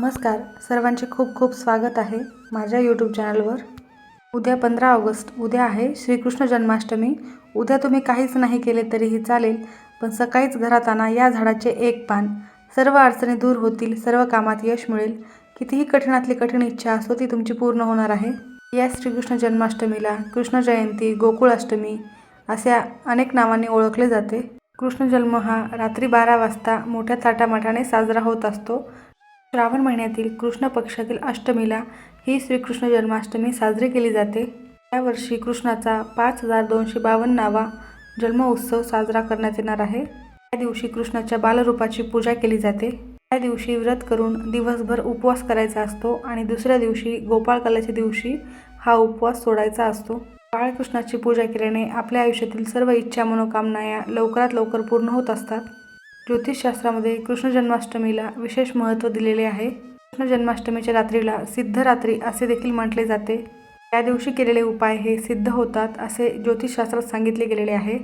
नमस्कार. सर्वांचे खूप खूप स्वागत आहे माझ्या यूट्यूब चॅनलवर उद्या पंधरा ऑगस्ट उद्या आहे श्रीकृष्ण जन्माष्टमी. उद्या तुम्ही काहीच नाही केले तरीही चालेल पण सकाळीच घरात आणा या झाडाचे एक पान. सर्व अडचणी दूर होतील सर्व कामात यश मिळेल. कितीही कठीणातली कठीण इच्छा असो ती तुमची पूर्ण होणार आहे. या श्रीकृष्ण जन्माष्टमीला कृष्ण जयंती गोकुळाष्टमी अशा अनेक नावांनी ओळखले जाते. कृष्ण जन्म हा रात्री बारा वाजता मोठ्या थाटामाटाने साजरा होत असतो. श्रावण महिन्यातील कृष्ण पक्षातील अष्टमीला ही श्रीकृष्ण जन्माष्टमी साजरी केली जाते. यावर्षी कृष्णाचा पाच हजार दोनशे बावन्नावा जन्म उत्सव साजरा करण्यात येणार आहे. त्या दिवशी कृष्णाच्या बालरूपाची पूजा केली जाते. त्या दिवशी व्रत करून दिवसभर उपवास करायचा असतो आणि दुसऱ्या दिवशी गोपाळकालाच्या दिवशी हा उपवास सोडायचा असतो. बाळकृष्णाची पूजा केल्याने आपल्या आयुष्यातील सर्व इच्छा मनोकामना या लवकरात लवकर पूर्ण होत असतात. ज्योतिषशास्त्रामध्ये कृष्ण जन्माष्टमीला विशेष महत्त्व दिलेले आहे. कृष्ण जन्माष्टमीच्या रात्रीला सिद्धरात्री असे देखील म्हटले जाते. या दिवशी केलेले उपाय हे सिद्ध होतात असे ज्योतिषशास्त्रात सांगितले गेलेले आहे.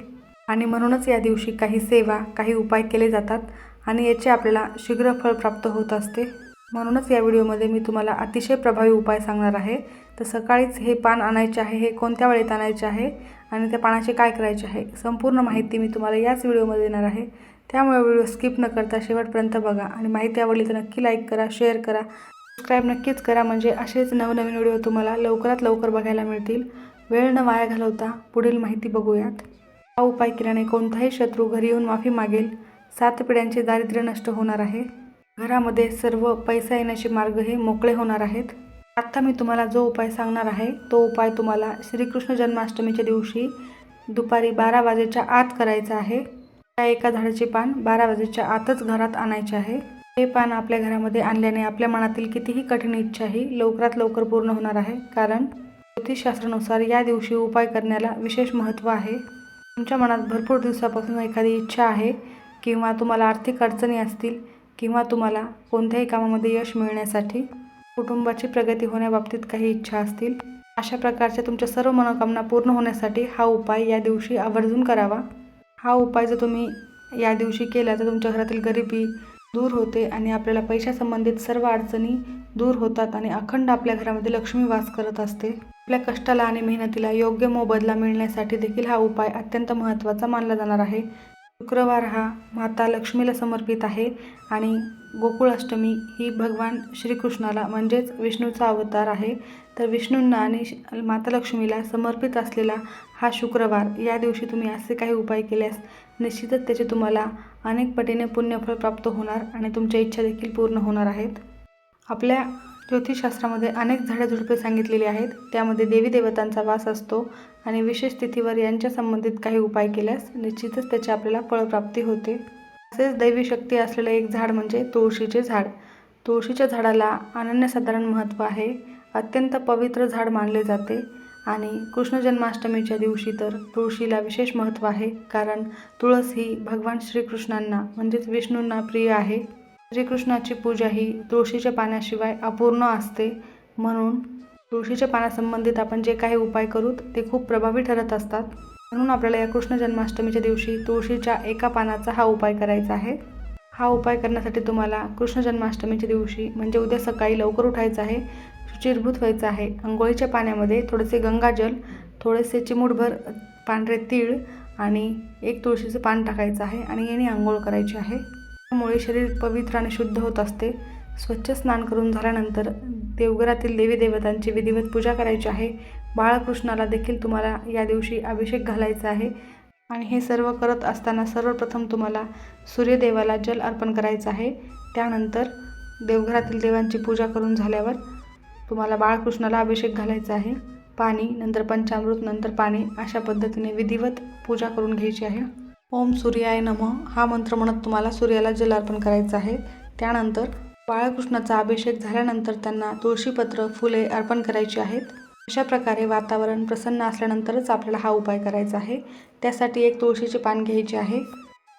आणि म्हणूनच या दिवशी काही सेवा काही उपाय केले जातात आणि याचे आपल्याला शीघ्र फळ प्राप्त होत असते. म्हणूनच या व्हिडिओमध्ये मी तुम्हाला अतिशय प्रभावी उपाय सांगणार आहे. तर सकाळीच हे पान आणायचे आहे हे कोणत्या वेळेत आणायचे आहे आणि त्या पानाचे काय करायचे आहे संपूर्ण माहिती मी तुम्हाला याच व्हिडिओमध्ये देणार आहे. त्यामुळे व्हिडिओ स्किप न करता शेवटपर्यंत बघा. आणि माहिती आवडली तर नक्की लाईक करा शेअर करा. सबस्क्राईब नक्कीच करा म्हणजे असेच नवनवीन व्हिडिओ तुम्हाला लवकरात लवकर बघायला मिळतील. वेळ न वाया घालवता पुढील माहिती बघूयात. हा उपाय केल्याने कोणताही शत्रू घरी येऊन माफी मागेल. सात पिढ्यांचे दारिद्र्य नष्ट होणार आहे. घरामध्ये सर्व पैसा येण्याचे मार्ग हे मोकळे होणार आहेत. आत्ता मी तुम्हाला जो उपाय सांगणार आहे तो उपाय तुम्हाला श्रीकृष्ण जन्माष्टमीच्या दिवशी दुपारी बारा वाजेच्या आत करायचा आहे. त्या एका झाडाचे पान बारा वाजेच्या आतच घरात आणायचे आहे. हे पान आपल्या घरामध्ये आणल्याने आपल्या मनातील कितीही कठीण इच्छाही लवकरात लवकर पूर्ण होणार आहे. कारण ज्योतिषशास्त्रानुसार या दिवशी उपाय करण्याला विशेष महत्त्व आहे. तुमच्या मनात भरपूर दिवसापासून एखादी इच्छा आहे किंवा तुम्हाला आर्थिक अडचणी असतील किंवा तुम्हाला कोणत्याही कामामध्ये यश मिळण्यासाठी कुटुंबाची प्रगती होण्याबाबतीत काही इच्छा असतील अशा प्रकारच्या तुमच्या सर्व मनोकामना पूर्ण होण्यासाठी हा उपाय या दिवशी आवर्जून करावा. हा उपाय जर तुम्ही या दिवशी केला तर तुमच्या घरातील गरिबी दूर होते आणि आपल्याला पैशासंबंधित सर्व अडचणी दूर होतात आणि अखंड आपल्या घरामध्ये लक्ष्मी वास करत असते. आपल्या कष्टाला आणि मेहनतीला योग्य मोबदला मिळण्यासाठी देखील हा उपाय अत्यंत महत्त्वाचा मानला जाणार आहे. शुक्रवार हा माता लक्ष्मीला समर्पित आहे आणि गोकुळाष्टमी ही भगवान श्रीकृष्णाला म्हणजेच विष्णूचा अवतार आहे. तर विष्णूंना आणि श- माता लक्ष्मीला समर्पित असलेला हा शुक्रवार या दिवशी तुम्ही असे काही उपाय केल्यास निश्चितच त्याचे तुम्हाला अनेक पटीने पुण्यफळ प्राप्त होणार आणि तुमच्या इच्छा देखील पूर्ण होणार आहेत. आपल्या ज्योतिषशास्त्रामध्ये अनेक झाडेझुडपे सांगितलेली आहेत. त्यामध्ये देवी देवतांचा वास असतो आणि विशेष तिथीवर यांच्या संबंधित काही उपाय केल्यास निश्चितच त्याची आपल्याला फळप्राप्ती होते. तसेच दैवी शक्ती असलेलं एक झाड म्हणजे तुळशीचे झाड. तुळशीच्या झाडाला अनन्यसाधारण महत्त्व आहे. अत्यंत पवित्र झाड मानले जाते आणि कृष्ण जन्माष्टमीच्या दिवशी तर तुळशीला विशेष महत्त्व आहे कारण तुळस ही भगवान श्रीकृष्णांना म्हणजेच विष्णूंना प्रिय आहे. श्रीकृष्णाची पूजा ही तुळशीच्या पाण्याशिवाय अपूर्ण असते म्हणून तुळशीच्या पानासंबंधित आपण जे काही उपाय करू ते खूप प्रभावी ठरत असतात. म्हणून आपल्याला या कृष्ण जन्माष्टमीच्या दिवशी तुळशीच्या एका पानाचा हा उपाय करायचा आहे. हा उपाय करण्यासाठी तुम्हाला कृष्ण जन्माष्टमीच्या दिवशी म्हणजे उद्या सकाळी लवकर उठायचं आहे शुचिरभूत व्हायचं आहे. अंघोळीच्या पाण्यामध्ये थोडेसे गंगाजल थोडेसे चिमूटभर पांढरे तीळ आणि एक तुळशीचं पान टाकायचं आहे आणि याने आंघोळ करायची आहे. त्यामुळे शरीर पवित्र आणि शुद्ध होत असते. स्वच्छ स्नान करून झाल्यानंतर देवघरातील देवी देवतांची विधिवत पूजा करायची आहे. बाळकृष्णाला देखील तुम्हाला या दिवशी अभिषेक घालायचा आहे. आणि हे सर्व करत असताना सर्वप्रथम तुम्हाला सूर्यदेवाला जल अर्पण करायचं आहे. त्यानंतर देवघरातील देवांची पूजा करून झाल्यावर तुम्हाला बाळकृष्णाला अभिषेक घालायचा आहे. पाणी नंतर पंचामृत नंतर पाणी अशा पद्धतीने विधिवत पूजा करून घ्यायची आहे. ओम सूर्याय नम. हा मंत्र म्हणत तुम्हाला सूर्याला जल अर्पण करायचं आहे. त्यानंतर बाळकृष्णाचा अभिषेक झाल्यानंतर त्यांना तुळशीपत्र फुले अर्पण करायची आहेत. अशा प्रकारे वातावरण प्रसन्न असल्यानंतरच आपल्याला हा उपाय करायचा आहे. त्यासाठी एक तुळशीचे पान घ्यायचे आहे.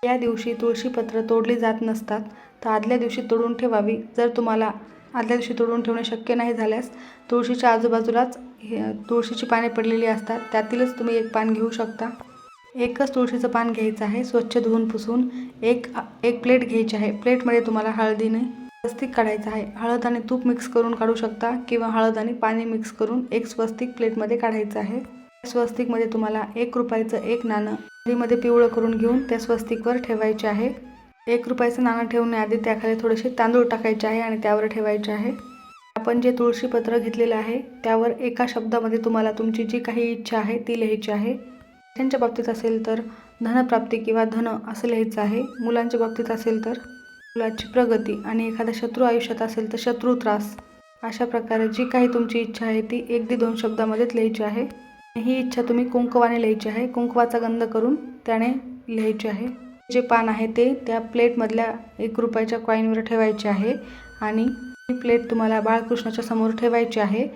या दिवशी तुळशीपत्र तोडली जात नसतात तर आदल्या दिवशी तोडून ठेवावी. जर तुम्हाला आदल्या दिवशी तोडून ठेवणे शक्य नाही झाल्यास तुळशीच्या आजूबाजूलाच हे तुळशीची पाने पडलेली असतात. त्यातीलच तुम्ही एक पान घेऊ शकता. एकच तुळशीचं पान घ्यायचं आहे. स्वच्छ धुवून पुसून एक एक प्लेट घ्यायची आहे. प्लेटमध्ये तुम्हाला हळदीने स्वस्तिक काढायचं आहे. हळद आणि तूप मिक्स करून काढू शकता किंवा हळद आणि पाणी मिक्स करून एक स्वस्तिक प्लेटमध्ये काढायचं आहे. स्वस्तिकमध्ये तुम्हाला एक रुपयाचं एक नाणं मध्ये पिवळं करून घेऊन त्या स्वस्तिकवर ठेवायचे आहे. एक रुपयाचं नाणं ठेवण्याआधी त्याखाली थोडेसे तांदूळ टाकायचे आहे आणि त्यावर ठेवायचे आहे. आपण जे तुळशीपत्र घेतलेलं आहे त्यावर एका शब्दामध्ये तुम्हाला तुमची जी काही इच्छा आहे ती लिहायची आहे. त्यांच्या बाबतीत असेल तर धनप्राप्ती किंवा धन असं लिहायचं आहे. मुलांच्या बाबतीत असेल तर मुलाची प्रगती आणि एखादा शत्रू आयुष्यात असेल तर शत्रू त्रास. अशा प्रकारे जी काही तुमची इच्छा आहे ती एक ते दोन शब्दामध्येच लिहायची आहे. ही इच्छा तुम्ही कुंकवाने लिहायची आहे. कुंकवाचा गंध करून त्याने लिहायची आहे. जे पान आहे ते त्या प्लेटमधल्या एक रुपयाच्या कॉईनवर ठेवायचे आहे आणि ही प्लेट तुम्हाला बाळकृष्णाच्या समोर ठेवायची आहे.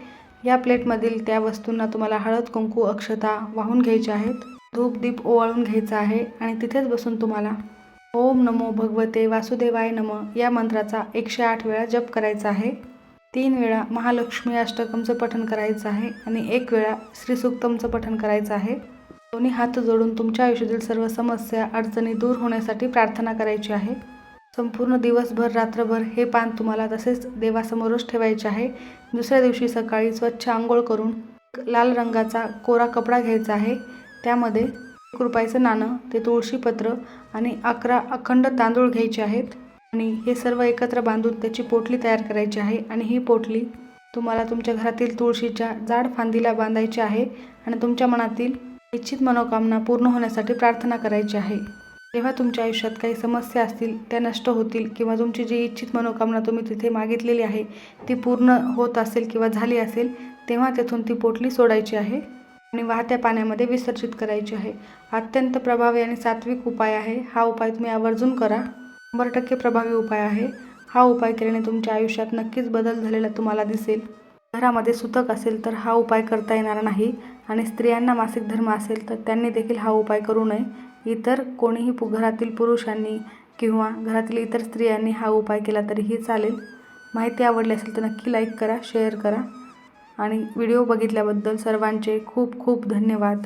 या प्लेटमधील त्या वस्तूंना तुम्हाला हळद कुंकू अक्षता वाहून घ्यायच्या आहेत. धूप दीप ओवाळून घ्यायचा आहे आणि तिथेच बसून तुम्हाला ओम नमो भगवते वासुदेवाय नम. या मंत्राचा एकशे आठ वेळा जप करायचा आहे. तीन वेळा महालक्ष्मी अष्टकमचं पठण करायचं आहे आणि एक वेळा श्रीसुक्तमचं पठण करायचं आहे. दोन्ही हात जोडून तुमच्या आयुष्यातील सर्व समस्या अडचणी दूर होण्यासाठी प्रार्थना करायची आहे. संपूर्ण दिवसभर रात्रभर हे पान तुम्हाला तसेच देवासमोरच ठेवायचे आहे. दुसऱ्या दिवशी सकाळी स्वच्छ आंघोळ करून लाल रंगाचा कोरा कपडा घ्यायचा आहे. त्यामध्ये रुपयाचं नाणं ते तुळशीपत्र आणि अकरा अखंड तांदूळ घ्यायचे आहेत. आणि हे सर्व एकत्र बांधून त्याची पोटली तयार करायची आहे. आणि ही पोटली तुम्हाला तुमच्या घरातील तुळशीच्या जाड फांदीला बांधायची आहे आणि तुमच्या मनातील इच्छित मनोकामना पूर्ण होण्यासाठी प्रार्थना करायची आहे. जेव्हा तुमच्या आयुष्यात काही समस्या असतील त्या नष्ट होतील किंवा तुमची जी इच्छित मनोकामना तुम्ही तिथे मागितलेली आहे ती पूर्ण होत असेल किंवा झाली असेल तेव्हा तेथून ती पोटली सोडायची आहे. आणि वाहत्या पाण्यामध्ये विसर्जित करायची आहे. अत्यंत प्रभावी आणि सात्विक उपाय आहे. हा उपाय तुम्ही आवर्जून करा. शंभर टक्के प्रभावी उपाय आहे. हा उपाय केल्याने तुमच्या आयुष्यात नक्कीच बदल झालेला तुम्हाला दिसेल. घरामध्ये सुतक असेल तर हा उपाय करता येणार नाही आणि स्त्रियांना मासिक धर्म असेल तर त्यांनी देखील हा उपाय करू नये. इतर कोणीही पु घरातील पुरुषांनी किंवा घरातील इतर स्त्रियांनी हा उपाय केला तरीही चालेल. माहिती आवडली असेल तर नक्की लाईक करा शेअर करा. आणि व्हिडिओ बघितल्याबद्दल सर्वांचे खूप खूप धन्यवाद.